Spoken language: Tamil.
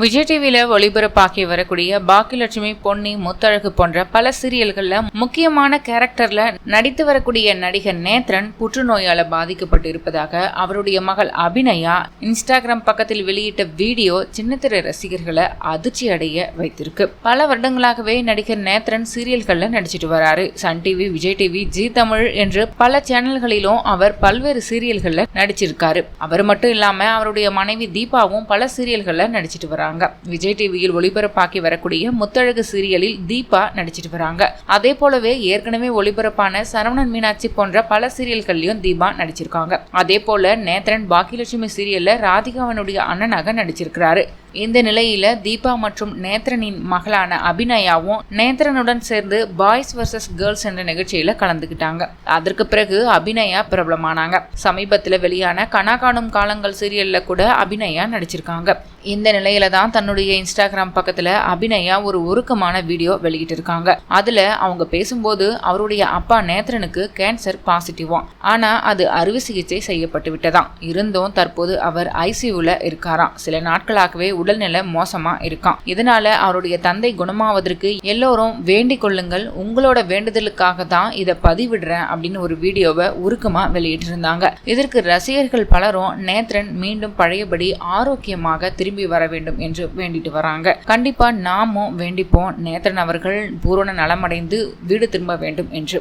விஜய் டிவியில் ஒளிபரப்பாகி வரக்கூடிய பாக்கியலட்சுமி பொன்னி முத்தழகு போன்ற பல சீரியல்களில் முக்கியமான கேரக்டரில் நடித்து வரக்கூடிய நடிகர் நேத்ரன் புற்றுநோயால் பாதிக்கப்பட்டு இருப்பதாக அவருடைய மகள் அபிநயா இன்ஸ்டாகிராம் பக்கத்தில் வெளியிட்ட வீடியோ சின்னத்திரை ரசிகர்களை அதிர்ச்சி அடைய வைத்திருக்கு. பல வருடங்களாகவே நடிகர் நேத்ரன் சீரியல்களில் நடிச்சிட்டு வராரு. Sun TV Vijay TV Zee Tamil என்று பல சேனல்களிலும் அவர் பல்வேறு சீரியல்களில் நடிச்சிருக்காரு. அவர் மட்டும் இல்லாமல் அவருடைய மனைவி தீபாவும் பல சீரியல்களில் நடிச்சிட்டு வராங்க. விஜய் டிவியில் ஒளிபரப்பாக்கி வரக்கூடிய முத்தழகு சீரியலில் தீபா நடிச்சிட்டு வராங்க. அதே போலவே ஏற்கனவே ஒளிபரப்பான சரவணன் மீனாட்சி போன்ற பல சீரியல்கள்லயும் தீபா நடிச்சிருக்காங்க. அதே போல நேத்ரன் பாக்கியலட்சுமி சீரியல்ல ராதிகாவனுடைய அண்ணனாக நடிச்சிருக்கிறாரு. இந்த நிலையில தீபா மற்றும் நேத்ரனின் மகளான அபிநயாவும் நேத்ரனுடன் சேர்ந்து பாய்ஸ் வர்சஸ் கேர்ள்ஸ் என்ற நிகழ்ச்சியில கலந்துக்கிட்டாங்க அதற்கு பிறகு அபிநயா பிரபலமானாங்க. சமீபத்துல வெளியான கனா காணும் காலங்கள் சீரியல்ல கூட அபிநயா நடிச்சிருக்காங்க. இந்த நிலையில தான் தன்னுடைய இன்ஸ்டாகிராம் பக்கத்துல அபிநயா ஒரு உருக்கமான வீடியோ வெளியிட்டு இருக்காங்க அதுல அவங்க பேசும்போது அவருடைய அப்பா நேத்ரனுக்கு கேன்சர் பாசிட்டிவாம். ஆனா அது அறுவை சிகிச்சை செய்யப்பட்டு விட்டதாம். இருந்தும் தற்போது அவர் ஐசியூல இருக்காராம். சில நாட்களாகவே உடல்நிலை மோசமா இருக்கான் இதனால அவருடைய தந்தை குணமாவதற்கு எல்லோரும் வேண்டிக் கொள்ளுங்கள். உங்களோட வேண்டுதலுக்காக தான் இதை பதிவிடுறேன் அப்படின்னு ஒரு வீடியோவை உருக்கமா வெளியிட்டிருந்தாங்க. இதற்கு ரசிகர்கள் பலரும் நேத்ரன் மீண்டும் பழையபடி ஆரோக்கியமாக திரும்பி வர வேண்டும் என்று வேண்டிட்டு வராங்க. கண்டிப்பா நாமும் வேண்டிப்போம். நேத்ரன் அவர்கள் பூரண நலமடைந்து வீடு திரும்ப வேண்டும் என்று.